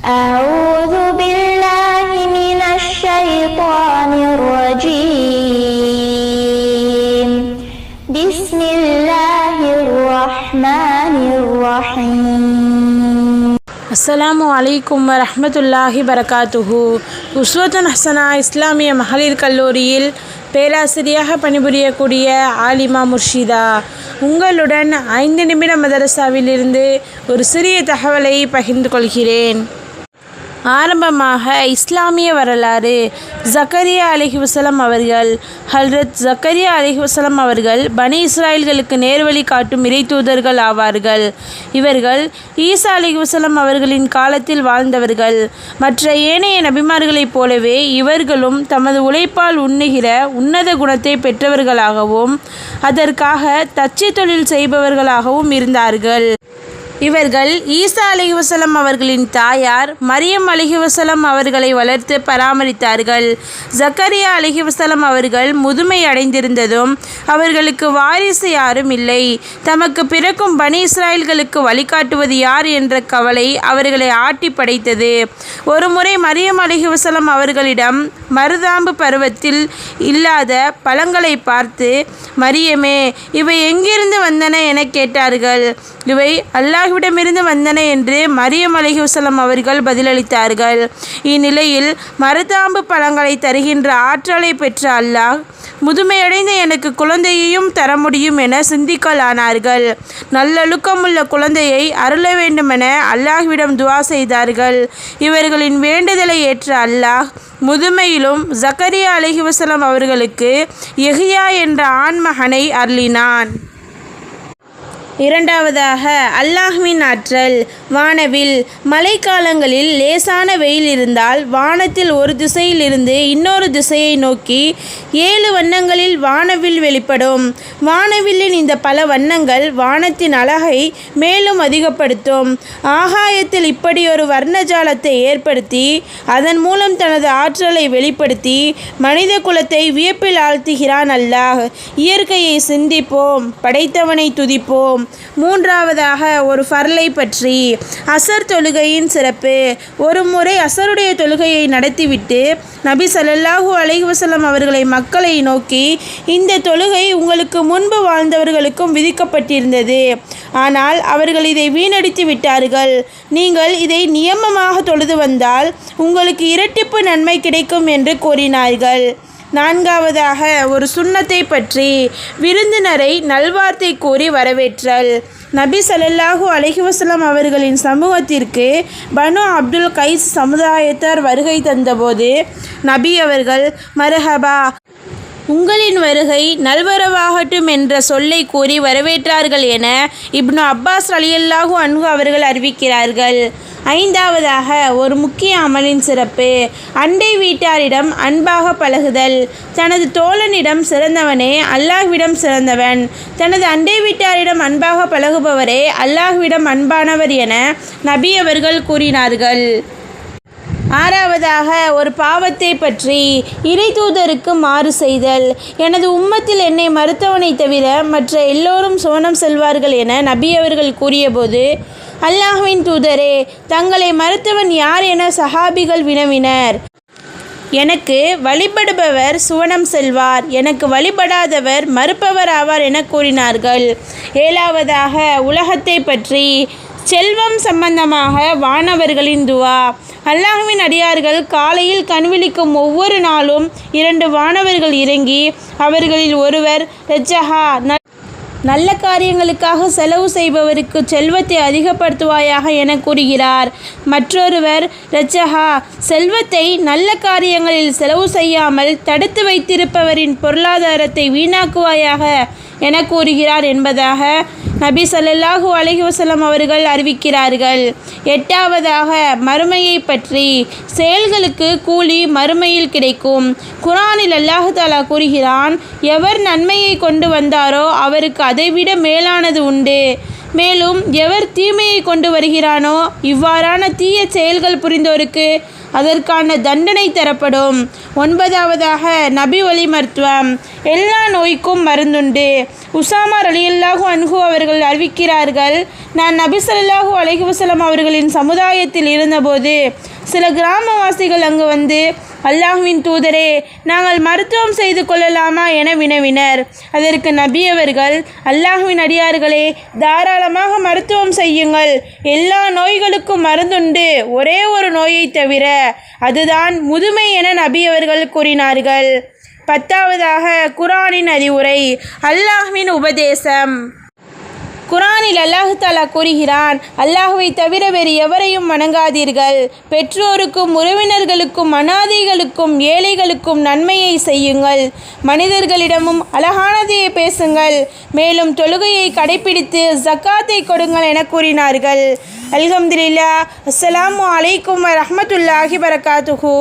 أعوذ بالله من الشيطان الرجيم بسم الله الرحمن الرحيم அஸ்ஸலாமு அலைக்கும் வரஹ்மத்துல்லாஹி பரகாத்துஹு உஸ்வத்துன் ஹசனா இஸ்லாமிய மகளிர் கல்லூரியில் பேராசிரியாக பணிபுரியக்கூடிய ஆலிமா முர்ஷிதா உங்களுடன் ஐந்து நிமிட மதரசாவிலிருந்து ஒரு சிறிய தகவலை பகிர்ந்து கொள்கிறேன் ஆரம்பமாக இஸ்லாமிய வரலாறு ஜக்கரியா அலிஹிவசலம் அவர்கள் ஹல்ரத் ஜக்கரியா அலிஹிவசலம் அவர்கள் பனி இஸ்ராயல்களுக்கு நேர்வழி காட்டும் இறை தூதர்கள் ஆவார்கள். இவர்கள் ஈசா அலிஹிவசலம் அவர்களின் காலத்தில் வாழ்ந்தவர்கள். மற்ற ஏனைய நபிமார்களைப் போலவே இவர்களும் தமது உழைப்பால் உண்ணுகிற உன்னத குணத்தை பெற்றவர்களாகவும் அதற்காக தச்சு தொழில் செய்பவர்களாகவும் இருந்தார்கள். இவர்கள் ஈசா அலிஹிவசலம் அவர்களின் தாயார் மரியம் அலிஹிவசலம் அவர்களை வளர்த்து பராமரித்தார்கள். ஜக்கரியா அலிஹிவசலம் அவர்கள் முதுமை அடைந்திருந்ததும் அவர்களுக்கு வாரிசு யாரும் இல்லை. தமக்கு பிறக்கும் பனி இஸ்ராயல்களுக்கு வழிகாட்டுவது யார் என்ற கவலை அவர்களை ஆட்டி படைத்தது. ஒருமுறை மரியம் அலிஹிவசலம் அவர்களிடம் மருதாம்பு பருவத்தில் இல்லாத பழங்களை பார்த்து மரியமே இவை எங்கிருந்து வந்தன? என கேட்டார்கள். இவை அல்லாஹ் அல்லாஹ்விடமிருந்து வந்தன என்று மரியம் அலிஹுசலம் அவர்கள் பதிலளித்தார்கள். இந்நிலையில் மருதாம்பு பழங்களை தருகின்ற ஆற்றலை பெற்ற அல்லாஹ் முதுமையடைந்த எனக்கு குழந்தையையும் தர முடியும் என சிந்திக்கலானார்கள் நல்லொழுக்கமுள்ள குழந்தையை அருள வேண்டுமென அல்லாஹ்விடம் துவா செய்தார்கள். இவர்களின் வேண்டுதலை ஏற்ற அல்லாஹ் முதுமையிலும் ஜக்கரியா அலிஹிவசலம் அவர்களுக்கு எஹியா என்ற ஆண்மகனை அருளினான். இரண்டாவதாக அல்லாஹ்வின் ஆற்றல். வானவில் மழைக்காலங்களில் லேசான வெயில் இருந்தால் வானத்தில் ஒரு திசையிலிருந்து இன்னொரு திசையை நோக்கி ஏழு வண்ணங்களில் வானவில் வெளிப்படும். வானவில்லின் இந்த பல வண்ணங்கள் வானத்தின் அழகை மேலும் அதிகப்படுத்தும். ஆகாயத்தில் இப்படி ஒரு வர்ணஜாலத்தை ஏற்படுத்தி அதன் மூலம் தனது ஆற்றலை வெளிப்படுத்தி மனித குலத்தை வியப்பில் ஆழ்த்துகிறான் அல்லாஹ். இயற்கையை சிந்திப்போம் படைத்தவனை துதிப்போம். மூன்றாவதாக ஒரு ஃபர்லை பற்றி. அசர் தொழுகையின் சிறப்பு. ஒரு முறை அசருடைய தொழுகையை நடத்திவிட்டு நபி ஸல்லல்லாஹு அலைஹி வஸல்லம் அவர்களை மக்களை நோக்கி இந்த தொழுகை உங்களுக்கு முன்பு வாழ்ந்தவர்களுக்கும் விதிக்கப்பட்டிருந்தது. ஆனால் அவர்கள் இதை வீணடித்து விட்டார்கள். நீங்கள் இதை நியமமாக தொழுது வந்தால் உங்களுக்கு இரட்டிப்பு நன்மை கிடைக்கும் என்று கூறினார்கள். நான்காவதாக ஒரு சுண்ணத்தை பற்றி விருந்தினரை நல்வார்த்தை கூறி வரவேற்றல். நபி ஸல்லல்லாஹு அலைஹி அவர்களின் சமூகத்திற்கு பனு அப்துல் கைஸ் சமுதாயத்தார் வருகை தந்தபோது நபி அவர்கள் மரஹபா உங்களின் வருகை நல்வரவாகட்டும் என்ற சொல்லை கூறி வரவேற்றார்கள் என இப்னு அப்பாஸ் அலியல்லாஹு அன்ஹு அவர்கள் அறிவிக்கிறார்கள். ஐந்தாவதாக ஒரு முக்கிய அமலின் சிறப்பு. அண்டை வீட்டாரிடம் அன்பாக பழகுதல். தனது தோழனிடம் சிறந்தவனே அல்லாஹ்விடம் சிறந்தவன். தனது அண்டை வீட்டாரிடம் அன்பாக பழகுபவரே அல்லாஹ்விடம் அன்பானவர் என நபி அவர்கள் கூறினார்கள். ஆறாவதாக ஒரு பாவத்தை பற்றி இறை தூதருக்கு மாறு செய்தல். எனது உம்மத்தில் என்னை மறுத்தவனை தவிர மற்ற எல்லோரும் சோனம் செல்வார்கள் என நபி அவர்கள் கூறியபோது அல்லாஹுவின் தூதரே தங்களை மறுத்தவன் யார் என சஹாபிகள் வினவினர். எனக்கு வழிபடுபவர் சுவனம் செல்வார். எனக்கு வழிபடாதவர் மறுப்பவர் ஆவார் என கூறினார்கள். ஏழாவதாக உலகத்தை பற்றி செல்வம் சம்பந்தமாக வானவர்களின் துவா. அல்லாஹுவின் அடியார்கள் காலையில் கண்விழிக்கும் ஒவ்வொரு நாளும் இரண்டு வானவர்கள் இறங்கி அவர்களில் ஒருவர் ரஜஹா நல்ல காரியங்களுக்காக செலவு செய்பவருக்கு செல்வத்தை அதிகப்படுத்துவாயாக என கூறுகிறார். மற்றொருவர் ரச்சஹா செல்வத்தை நல்ல காரியங்களில் செலவு செய்யாமல் தடுத்து வைத்திருப்பவரின் பொருளாதாரத்தை வீணாக்குவாயாக என கூறுகிறார் என்பதாக நபி சல்லல்லாஹு அலஹி வசலம் அவர்கள் அறிவிக்கிறார்கள். எட்டாவதாக மறுமையை பற்றி செயல்களுக்கு கூலி மறுமையில் கிடைக்கும். குரானில் அல்லாஹாலா கூறுகிறான் எவர் நன்மையை கொண்டு வந்தாரோ அவருக்கு அதைவிட மேலானது உண்டு. மேலும் எவர் தீமையை கொண்டு வருகிறானோ இவ்வாறான தீய செயல்கள் புரிந்தோருக்கு அதற்கான தண்டனை தரப்படும். ஒன்பதாவதாக நபி ஒளி மருத்துவம். எல்லா நோய்க்கும் மருந்துண்டு. உசாமா அலியுல்லாஹு அன்ஹு அவர்கள் அறிவிக்கிறார்கள் நான் நபி ஸல்லல்லாஹு அலைஹி அவர்களின் சமுதாயத்தில் இருந்தபோது சில கிராமவாசிகள் அங்கு வந்து அல்லாஹுவின் தூதரே நாங்கள் மருத்துவம் செய்து கொள்ளலாமா என வினவினர். அதற்கு நபி அவர்கள் அடியார்களே தாராளமாக மருத்துவம் செய்யுங்கள். எல்லா நோய்களுக்கும் மருந்துண்டு. ஒரே ஒரு நோயை தவிர அதுதான் முதுமை என நபி அவர்கள் கூறினார்கள். பத்தாவதாக குரானின் அறிவுரை அல்லாஹ்வின் உபதேசம். குரானில் அல்லாஹு தாலா கூறுகிறான் அல்லாஹுவை தவிர வேறு எவரையும் வணங்காதீர்கள். பெற்றோருக்கும் உறவினர்களுக்கும் அனாதைகளுக்கும் ஏழைகளுக்கும் நன்மையை செய்யுங்கள். மனிதர்களிடமும் அழகானதையை பேசுங்கள். மேலும் தொழுகையை கடைபிடித்து ஜக்காத்தை கொடுங்கள் என கூறினார்கள். அல்ஹம்துலில்லா அஸ்லாம் அலைக்கும் வரமத்துல்லாஹி வரகாத்துஹூ